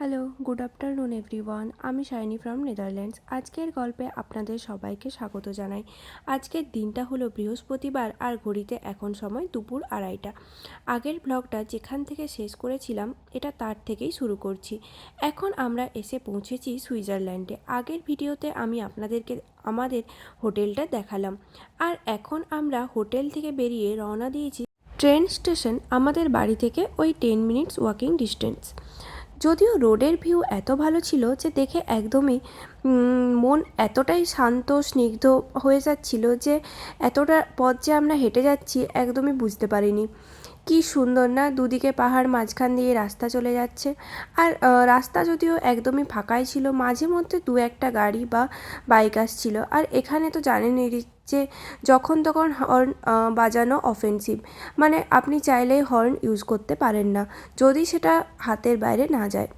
Hello good afternoon everyone আমি Shiny from Netherlands আজকের গল্পে আপনাদের সবাইকে স্বাগত জানাই। আজকের দিনটা হলো বৃহস্পতিবার আর ঘড়িতে এখন সময় দুপুর আড়াইটা। আগের ব্লগটা যেখান থেকে শেষ করেছিলাম, এটা তার থেকেই শুরু করছি। এখন আমরা এসে পৌঁছেছি সুইজারল্যান্ডে। আগের ভিডিওতে আমি আপনাদেরকে, আমাদের হোটেলটা দেখালাম। আর এখন আমরা হোটেল থেকে বেরিয়ে রওনা দিয়েছি। ট্রেন স্টেশন আমাদের বাড়ি থেকে ওই টেন মিনিটস ওয়াকিং ডিস্টেন্স যদিও রোডের ভিউ এত ভালো ছিল যে দেখে একদমই মন এতটাই শান্ত, স্নিগ্ধ হয়ে যাচ্ছিল যে এতটা পথ যে আমরা হেঁটে যাচ্ছি একদমই বুঝতে পারিনি। কি সুন্দর না দুদিকে পাহাড় মাঝখান দিয়ে রাস্তা চলে যাচ্ছে। আর রাস্তা যদিও একদমই ফাঁকাই ছিল, মাঝে মধ্যে দু একটা গাড়ি বা বাইক আসছিল। আর এখানে তো জানেনই যে যখন তখন হর্ন বাজানো অফেন্সিভ মানে আপনি চাইলেই হর্ন ইউজ করতে পারেন না, যদি সেটা হাতের বাইরে না যায়।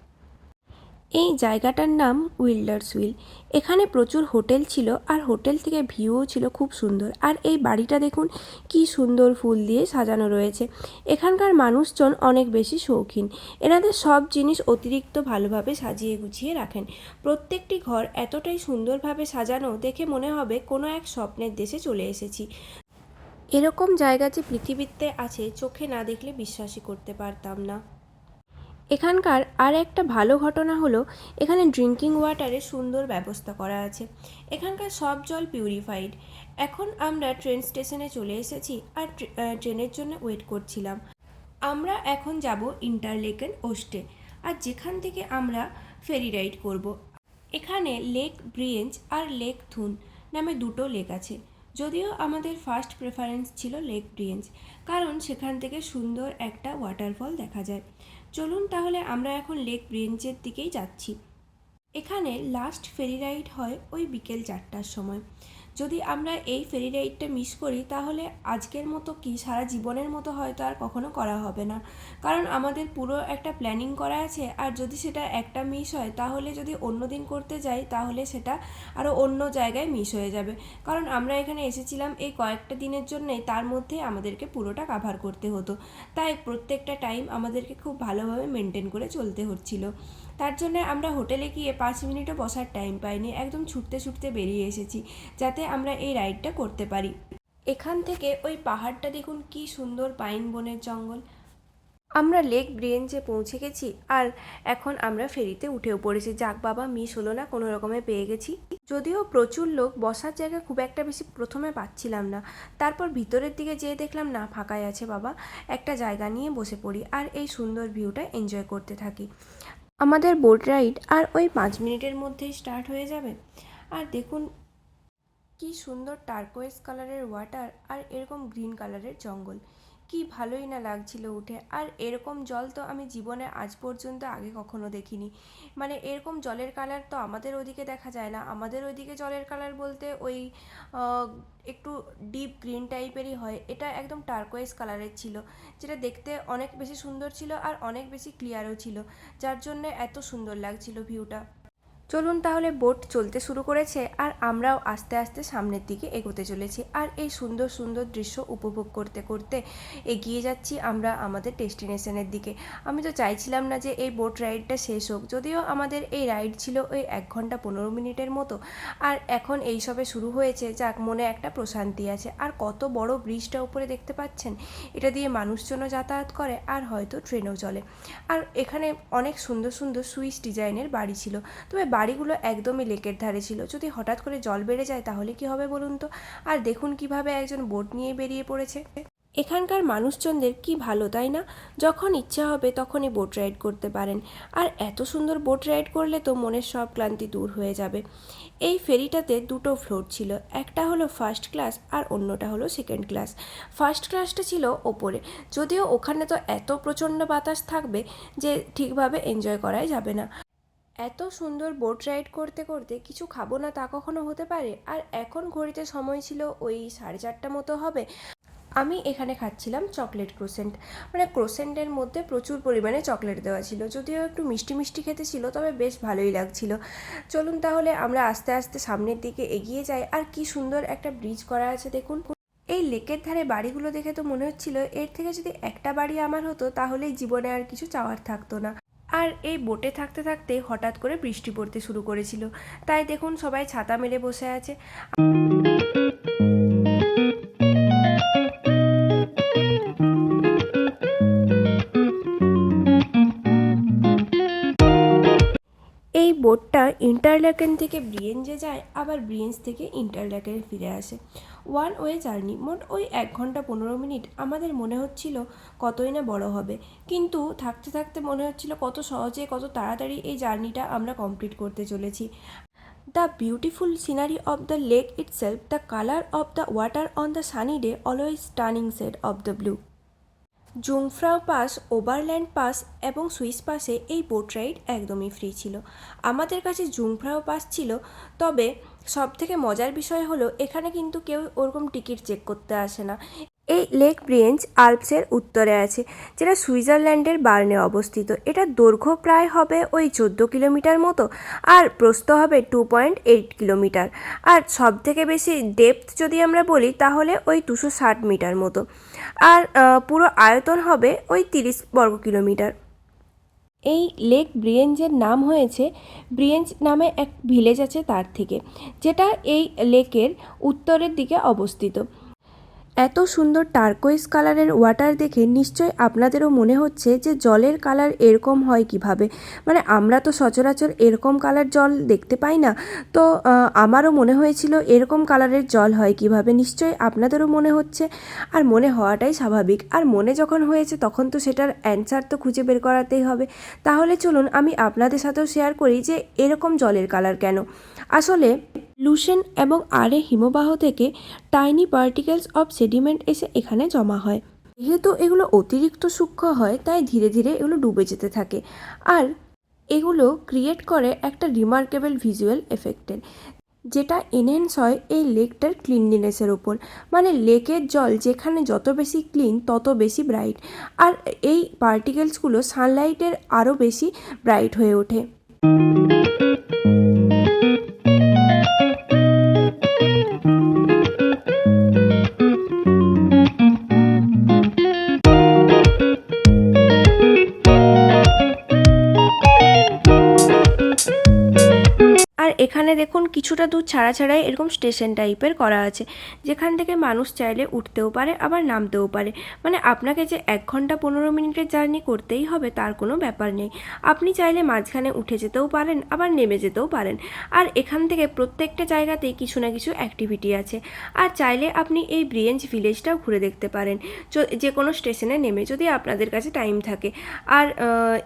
এই জায়গাটার নাম উইল্ডার্স উইল এখানে প্রচুর হোটেল ছিল আর হোটেল থেকে ভিউও ছিল খুব সুন্দর। আর এই বাড়িটা দেখুন, কি সুন্দর ফুল দিয়ে সাজানো রয়েছে। এখানকার মানুষজন অনেক বেশি শৌখিন। এনাদের সব জিনিস অতিরিক্ত ভালোভাবে সাজিয়ে গুছিয়ে রাখেন। প্রত্যেকটি ঘর এতটাই সুন্দরভাবে সাজানো দেখে মনে হবে কোনো এক স্বপ্নের দেশে চলে এসেছি। এরকম জায়গা যে পৃথিবীতে আছে, চোখে না দেখলে বিশ্বাসই করতে পারতাম না। এখানকার আর একটা ভালো ঘটনা হলো, এখানে ড্রিঙ্কিং ওয়াটারের সুন্দর ব্যবস্থা করা আছে। এখানকার সব জল পিউরিফাইড এখন আমরা ট্রেন স্টেশনে চলে এসেছি আর ট্রেনের জন্য ওয়েট করছিলাম। আমরা এখন যাব ইন্টারলেকেন ওস্টে আর যেখান থেকে আমরা ফেরি রাইড করব। এখানে লেক ব্রিয়েঞ্চ আর লেক থুন নামে দুটো লেক আছে। যদিও আমাদের ফার্স্ট প্রেফারেন্স ছিল লেক ব্রিয়েঞ্চ কারণ সেখান থেকে সুন্দর একটা ওয়াটারফল দেখা যায়। চলুন তাহলে আমরা এখন লেক ব্রেঞ্চের দিকেই যাচ্ছি। এখানে লাস্ট ফেরি রাইড হয় ওই বিকেল চারটার সময়। যদি আমরা এই ফেরি রাইডটা মিস করি, তাহলে আজকের মতো কি? সারা জীবনের মতো হয়তো আর কখনো করা হবে না। কারণ আমাদের পুরো একটা প্ল্যানিং করা আছে, আর যদি সেটা একটা মিস হয়, তাহলে যদি অন্য দিন করতে যাই, তাহলে সেটা আরও অন্য জায়গায় মিস হয়ে যাবে। কারণ আমরা এখানে এসেছিলাম এই কয়েকটা দিনের জন্যেই, তার মধ্যে আমাদেরকে পুরোটা কাভার করতে হতো। তাই প্রত্যেকটা টাইম আমাদেরকে খুব ভালোভাবে মেনটেন করে চলতে হচ্ছিল। তার জন্য আমরা হোটেলে গিয়ে পাঁচ মিনিটও বসার টাইম পাইনি। একদম ছুটতে ছুটতে বেরিয়ে এসেছি, যাতে আমরা এই রাইডটা করতে পারি। এখান থেকে ওই পাহাড়টা দেখুন কি সুন্দর পাইন বনের জঙ্গল। আমরা লেক ব্রিয়েঞ্চে পৌঁছে গেছি আর এখন আমরা ফেরিতে উঠেও পড়েছি। যাক বাবা মিস হলো না, কোনো রকমে পেয়ে গেছি। যদিও প্রচুর লোক, বসার জায়গা খুব একটা বেশি প্রথমে পাচ্ছিলাম না। তারপর ভিতরের দিকে যেয়ে দেখলাম, না, ফাঁকাই আছে বাবা। একটা জায়গা নিয়ে বসে পড়ি আর এই সুন্দর ভিউটা এনজয় করতে থাকি। আমাদের বোট রাইড আর ওই পাঁচ মিনিটের মধ্যেই স্টার্ট হয়ে যাবে। আর দেখুন, কি সুন্দর টার্কোয়েস কালারের ওয়াটার আর এরকম গ্রিন কালারের জঙ্গল। কি ভালোই না লাগছিল উঠে। আর এরকম জল তো আমি জীবনে আজ পর্যন্ত আগে কখনো দেখিনি। মানে এরকম জলের কালার তো আমাদের ওদিকে দেখা যায় না। আমাদের ওইদিকে জলের কালার বলতে ওই একটু ডিপ গ্রিন টাইপেরই হয়। এটা একদম টার্কোয়েস কালারের ছিল, যেটা দেখতে অনেক বেশি সুন্দর ছিল আর অনেক বেশি ক্লিয়ারও ছিল। যার জন্য এত সুন্দর লাগছিল ভিউটা চলুন তাহলে বোট চলতে শুরু করেছে আর আমরাও আস্তে আস্তে সামনের দিকে এগোতে চলেছি আর এই সুন্দর সুন্দর দৃশ্য উপভোগ করতে করতে এগিয়ে যাচ্ছি আমরা আমাদের ডেস্টিনেশনের দিকে। আমি তো চাইছিলাম না যে এই বোট রাইডটা শেষ হোক, যদিও আমাদের এই রাইড ছিল ওই এক ঘণ্টা পনেরো মিনিটের মতো। আর এখন এই সবে শুরু হয়েছে, যাক মনে একটা প্রশান্তি আছে। আর কত বড় ব্রিজটা উপরে দেখতে পাচ্ছেন? এটা দিয়ে মানুষজনও যাতায়াত করে আর হয়তো ট্রেনও চলে। আর এখানে অনেক সুন্দর সুন্দর সুইস ডিজাইনের বাড়ি ছিল। তবে বাড়িগুলো একদমই লেকের ধারে ছিল। যদি হঠাৎ করে জল বেড়ে যায় তাহলে কি হবে বলুন তো? আর দেখুন কীভাবে একজন বোট নিয়ে বেরিয়ে পড়েছে। এখানকার মানুষজনদের কি ভালো, তাই না? যখন ইচ্ছা হবে তখনই বোট রাইড করতে পারেন। আর এত সুন্দর বোট রাইড করলে তো মনের সব ক্লান্তি দূর হয়ে যাবে। এই ফেরিটাতে দুটো ফ্লোর ছিল, একটা হলো ফার্স্ট ক্লাস আর অন্যটা হলো সেকেন্ড ক্লাস। ফার্স্ট ক্লাসটা ছিল ওপরে। যদিও ওখানে তো এত প্রচণ্ড বাতাস থাকবে যে ঠিকভাবে এনজয় করাই যাবে না। এত সুন্দর বোট রাইড করতে করতে কিছু খাব না তা কখনো হতে পারে? আর এখন ঘড়িতে সময় ছিল ওই সাড়ে চারটা মতো হবে। আমি এখানে খাচ্ছিলাম চকলেট ক্রোসেন্ট মানে ক্রোসেন্টের মধ্যে প্রচুর পরিমাণে চকলেট দেওয়া ছিল। যদিও একটু মিষ্টি মিষ্টি খেতে ছিল, তবে বেশ ভালোই লাগছিল। চলুন তাহলে আমরা আস্তে আস্তে সামনের দিকে এগিয়ে যাই। আর কি সুন্দর একটা ব্রিজ করা আছে দেখুন। এই লেকের ধারে বাড়িগুলো দেখে তো মনে হচ্ছিল, এর থেকে যদি একটা বাড়ি আমার হতো, তাহলেই জীবনে আর কিছু চাওয়ার থাকতো না। আর এই বোটে থাকতে থাকতে হঠাৎ করে বৃষ্টি পড়তে শুরু করেছিল। তাই দেখুন সবাই ছাতা মেলে বসে আছে। বোটটা ইন্টারল্যাকেন থেকে ব্রিয়েঞ্জে যায়, আবার ব্রিয়েঞ্জ থেকে ইন্টারল্যাকেন ফিরে আসে। ওয়ান ওয়ে জার্নি, মোট ওই এক ঘণ্টা পনেরো মিনিট। আমাদের মনে হচ্ছিল কতই না বড় হবে, কিন্তু থাকতে থাকতে মনে হচ্ছিল কত সহজে, কত তাড়াতাড়ি এই জার্নিটা আমরা কমপ্লিট করতে চলেছি। The beautiful scenery of the lake itself, the colour of the water on the sunny day, always turning shade of the blue. Jungfrau pass overland pass এবং সুইস পাসে এই বোট রাইড একদমই ফ্রি ছিল। আমাদের কাছে জুংফ্রাও pass ছিল, তবে সব থেকে মজার বিষয় হলো এখানে কিন্তু কেউ ওরকম টিকিট চেক করতে আসে না। এই লেক ব্রিয়েঞ্জ আলপসের উত্তরে আছে, যেটা সুইজারল্যান্ডের বার্নে অবস্থিত। এটা দৈর্ঘ্য প্রায় হবে ওই চোদ্দ কিলোমিটার মতো আর প্রস্থ হবে টু পয়েন্ট এইট কিলোমিটার। আর সব থেকে বেশি ডেপথ যদি আমরা বলি, তাহলে ওই দুশো ষাট মিটার মতো। আর পুরো আয়তন হবে ওই তিরিশ বর্গ কিলোমিটার। এই লেক ব্রিয়েঞ্জের নাম হয়েছে ব্রিয়েঞ্জ নামে এক ভিলেজ আছে তার থেকে, যেটা এই লেকের উত্তরের দিকে অবস্থিত। এত সুন্দর টার্কোইজ কালারের ওয়াটার দেখে নিশ্চয় আপনাদেরও মনে হচ্ছে যে জলের কালার এরকম হয় কীভাবে? মানে আমরা তো সচরাচর এরকম কালার জল দেখতে পাই না। তো আমারও মনে হয়েছিল এরকম কালারের জল হয় কীভাবে? নিশ্চয়ই আপনাদেরও মনে হচ্ছে। আর মনে হওয়াটাই স্বাভাবিক। আর মনে যখন হয়েছে তখন তো সেটার অ্যান্সার তো খুঁজে বের করাতেই হবে। তাহলে চলুন আমি আপনাদের সাথেও শেয়ার করি যে এরকম জলের কালার কেন? আসলে লুসেন এবং আরে হিমবাহ থেকে টাইনি পার্টিকেলস অফ সেডিমেন্ট এসে এখানে জমা হয়। যেহেতু এগুলো অতিরিক্ত সূক্ষ্ম হয়, তাই ধীরে ধীরে এগুলো ডুবে যেতে থাকে। আর এগুলো ক্রিয়েট করে একটা রিমার্কেবল ভিজুয়াল এফেক্টের যেটা এনহ্যান্স হয় এই লেকটার ক্লিনলিনেসের ওপর। মানে লেকের জল যেখানে যত বেশি ক্লিন তত বেশি ব্রাইট আর এই পার্টিকেলসগুলো সানলাইটের আরও বেশি ব্রাইট হয়ে ওঠে। আর এখানে দেখুন কিছুটা দূর ছাড়া ছাড়াই এরকম স্টেশন টাইপের করা আছে। যেখান থেকে মানুষ চাইলে উঠতেও পারে, আবার নামতেও পারে। মানে আপনাকে যে এক ঘণ্টা পনেরো মিনিটের জার্নি করতেই হবে তার কোনো ব্যাপার নেই। আপনি চাইলে মাঝখানে উঠে যেতেও পারেন, আবার নেমে যেতেও পারেন। আর এখান থেকে প্রত্যেকটা জায়গাতেই কিছু না কিছু অ্যাক্টিভিটি আছে। আর চাইলে আপনি এই ব্রিয়েঞ্জ ভিলেজটাও ঘুরে দেখতে পারেন। যে কোনো স্টেশনে নেমে যদি আপনাদের কাছে টাইম থাকে। আর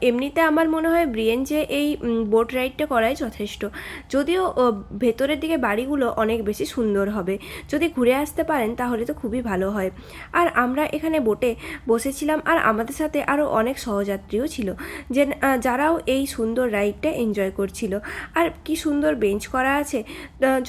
এমনিতে আমার মনে হয় ব্রিয়েঞ্জে এই বোট রাইডটা করাই যথেষ্ট। যদিও ভেতরের দিকে বাড়িগুলো অনেক বেশি সুন্দর হবে। যদি ঘুরে আসতে পারেন, তাহলে তো খুবই ভালো হয়। আর আমরা এখানে বোটে বসেছিলাম, আর আমাদের সাথে আরও অনেক সহযাত্রীও ছিল, যে যারাও এই সুন্দর রাইডটা এনজয় করছিল। আর কি সুন্দর বেঞ্চ করা আছে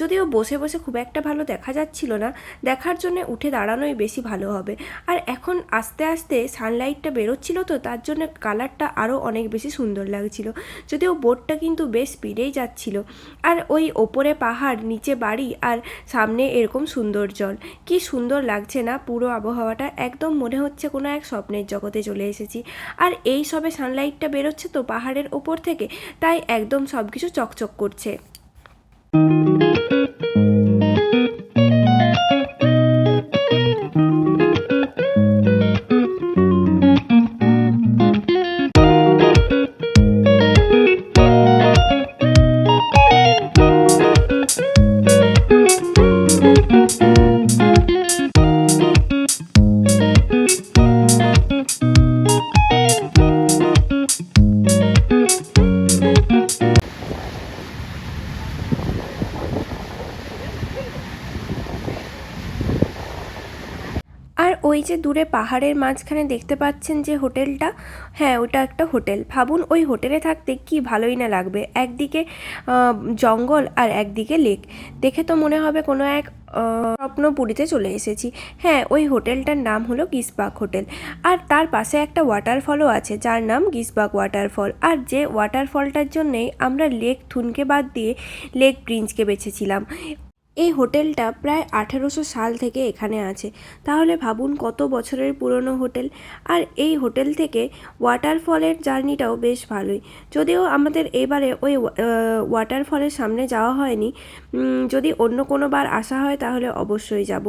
যদিও বসে বসে খুব একটা ভালো দেখা যাচ্ছিল না, দেখার জন্য উঠে দাঁড়ানোই বেশি ভালো হবে। আর এখন আস্তে আস্তে সানলাইটটা বেরোচ্ছিল তো, তার জন্য কালারটা আরও অনেক বেশি সুন্দর লাগছিল। যদিও বোটটা কিন্তু বেশ স্পিডেই যাচ্ছিল আর ওই ওপরে পাহাড়, নিচে বাড়ি আর সামনে এরকম সুন্দর জল কি সুন্দর লাগছে না পুরো আবহাওয়াটা? একদম মনে হচ্ছে কোনো এক স্বপ্নের জগতে চলে এসেছি। আর এই সবে সানলাইটটা বেরোচ্ছে তো পাহাড়ের ওপর থেকে, তাই একদম সব কিছু চকচক করছে। ওই যে দূরে পাহাড়ের মাঝখানে দেখতে পাচ্ছেন যে হোটেলটা হ্যাঁ ওটা একটা হোটেল। ভাবুন ওই হোটেলে থাকতে কি ভালোই না লাগবে। একদিকে জঙ্গল আর একদিকে লেক। দেখে তো মনে হবে কোনো এক স্বপ্নপুরীতে চলে এসেছি। হ্যাঁ ওই হোটেলটার নাম হলো গিসবাগ হোটেল। আর তার পাশে একটা ওয়াটারফলও আছে, যার নাম গিসবাগ ওয়াটারফল। আর যে ওয়াটারফলটার জন্যেই আমরা লেক থুনকে বাদ দিয়ে লেক ব্রিঞ্জকে বেছেছিলাম। এই হোটেলটা প্রায় আঠেরোশো সাল থেকে এখানে আছে। তাহলে ভাবুন কত বছরের পুরনো হোটেল। আর এই হোটেল থেকে ওয়াটারফলের জার্নিটাও বেশ ভালোই। যদিও আমাদের এবারে ওই ওয়াটারফলের সামনে যাওয়া হয়নি। যদি অন্য কোনো বার আসা হয় তাহলে অবশ্যই যাব।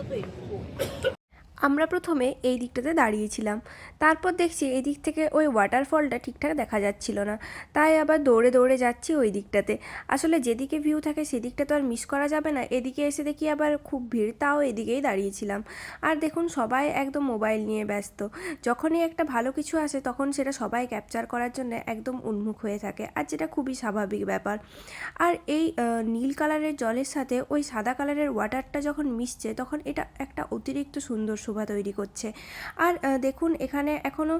是被。আমরা প্রথমে এই দিকটাতে দাঁড়িয়েছিলাম। তারপর দেখছি এই দিক থেকে ওই ওয়াটারফলটা ঠিকঠাক দেখা যাচ্ছিল না। তাই আবার দৌড়ে দৌড়ে যাচ্ছি ওই দিকটাতে। আসলে যেদিকে ভিউ থাকে সেদিকটা তো আর মিস করা যাবে না। এদিকে এসে দেখি আবার খুব ভিড়, তাও এদিকেই দাঁড়িয়েছিলাম। আর দেখুন, সবাই একদম মোবাইল নিয়ে ব্যস্ত। যখনই একটা ভালো কিছু আসে তখন সেটা সবাই ক্যাপচার করার জন্য একদম উন্মুখ হয়ে থাকে। আর যেটা খুবই স্বাভাবিক ব্যাপার। আর এই নীল কালারের জলের সাথে ওই সাদা কালারের ওয়াটারটা যখন মিশছে তখন এটা একটা অতিরিক্ত সুন্দর শোভা তৈরি করছে। আর দেখুন, এখানে এখনও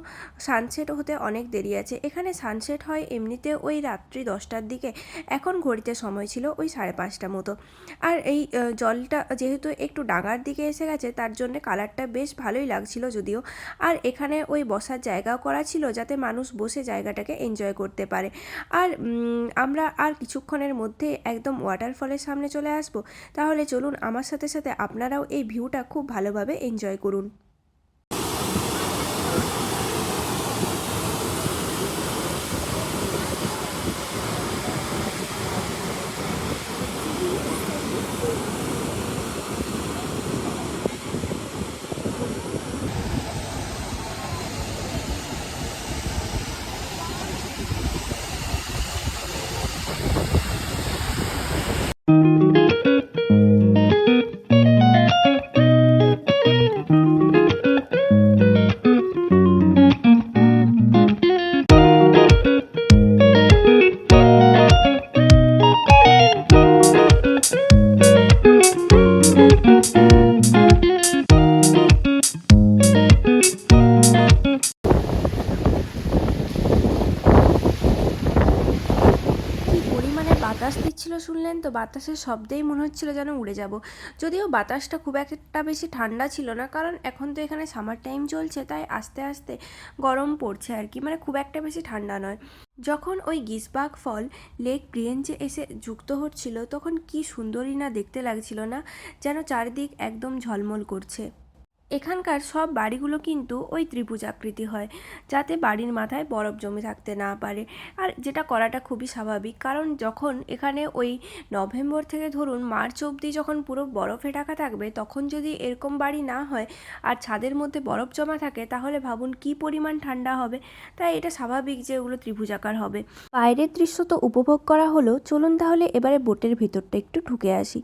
সানসেট হতে অনেক দেরি আছে। এখানে সানসেট হয় এমনিতে ওই রাত্রি দশটার দিকে। এখন ঘড়িতে সময় ছিল ওই সাড়ে পাঁচটা মতো। আর এই জলটা যেহেতু একটু ডাঙার দিকে এসে গেছে, তার জন্য কালারটা বেশ ভালোই লাগছিল যদিও। আর এখানে ওই বসার জায়গাও করা ছিল যাতে মানুষ বসে জায়গাটাকে এনজয় করতে পারে। আর আমরা আর কিছুক্ষণের মধ্যে একদম ওয়াটারফলের সামনে চলে আসব। তাহলে চলুন, আমার সাথে সাথে আপনারাও এই ভিউটা খুব ভালোভাবে এনজয় করুন বাতাস দিচ্ছিল শুনলেন তো বাতাসের শব্দেই মনে হচ্ছিল যেন উড়ে যাব। যদিও বাতাসটা খুব একটা বেশি ঠান্ডা ছিল না, কারণ এখন তো এখানে সামার টাইম চলছে, তাই আস্তে আস্তে গরম পড়ছে আর কি মানে খুব একটা বেশি ঠান্ডা নয়। যখন ওই গিসবাগ ফল, লেক ব্রিয়েঞ্জে এসে যুক্ত হচ্ছিল, তখন কি সুন্দরই না দেখতে লাগছিল না, যেন চারিদিক একদম ঝলমল করছে। এখানকার সব বাড়িগুলো কিন্তু ওই ত্রিভুজ আকৃতি হয়, যাতে বাড়ির মাথায় বরফ জমে থাকতে না পারে। আর যেটা করাটা খুবই স্বাভাবিক, কারণ যখন এখানে ওই নভেম্বর থেকে ধরুন মার্চ অবধি যখন পুরো বরফে ঢাকা থাকবে, তখন যদি এরকম বাড়ি না হয় আর ছাদের মধ্যে বরফ জমা থাকে, তাহলে ভাবুন কি পরিমাণ ঠান্ডা হবে। তাই এটা স্বাভাবিক যে ওগুলো ত্রিভুজাকার হবে। বাইরের দৃশ্য তো উপভোগ করা হলো, চলুন তাহলে এবারে বোটের ভিতরটা একটু ঢুকে আসি।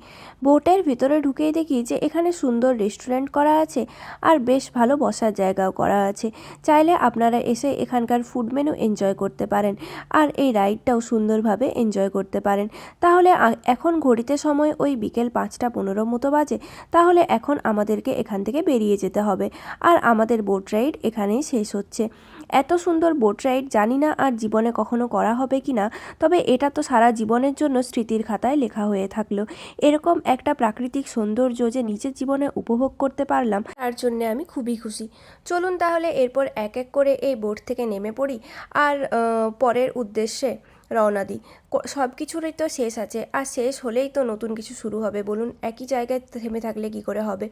বোটের ভিতরে ঢুকেই দেখি যে এখানে সুন্দর রেস্টুরেন্ট করা আছে আর বেশ ভালো বসার জায়গাও করা আছে। চাইলে আপনারা এসে এখানকার ফুড মেনু এনজয় করতে পারেন আর এই রাইডটাও সুন্দরভাবে এনজয় করতে পারেন। তাহলে এখন ঘড়িতে সময় ওই বিকেল পাঁচটা পনেরো মতো বাজে, তাহলে এখন আমাদেরকে এখান থেকে বেরিয়ে যেতে হবে। আর আমাদের বোট রাইড এখানেই শেষ হচ্ছে। এত সুন্দর বোট রাইড জানি না আর জীবনে কখনো করা হবে কি না, তবে এটা তো সারা জীবনের জন্য স্মৃতির খাতায় লেখা হয়ে থাকল। এরকম একটা প্রাকৃতিক সৌন্দর্য যে নিজের জীবনে উপভোগ করতে পারলাম, তার জন্য আমি খুবই খুশি। চলুন তাহলে এরপর এক এক করে এই বোট থেকে নেমে পড়ি, আর পরের উদ্দেশ্যে রওনা দিই। সব কিছুরই তো শেষ আছে। আর শেষ হলেই তো নতুন কিছু শুরু হবে। বলুন, একই জায়গায় থেমে থাকলে কি করে হবে?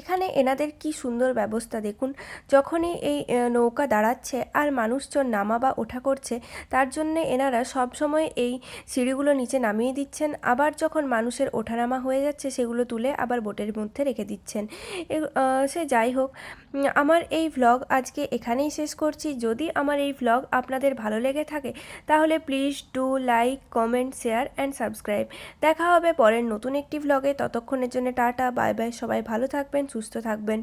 এখানে এনাদের কি সুন্দর ব্যবস্থা দেখুন। যখনই এই নৌকা দাঁড়াচ্ছে আর মানুষজন নামা বা ওঠা করছে, তার জন্যে এনারা সব সময় এই সিঁড়িগুলো নিচে নামিয়ে দিচ্ছেন। আবার যখন মানুষের ওঠানামা হয়ে যাচ্ছে, সেগুলো তুলে আবার বোটের মধ্যে রেখে দিচ্ছেন। সে যাই হোক আমার এই ভ্লগ আজকে এখানেই শেষ করছি। যদি আমার এই ভ্লগ আপনাদের ভালো লেগে থাকে, তাহলে please do like like comment share and subscribe দেখা হবে পরের নতুন একটি ভ্লগে ততক্ষণের জন্য টাটা বাই বাই সবাই ভালো থাকবেন, সুস্থ থাকবেন।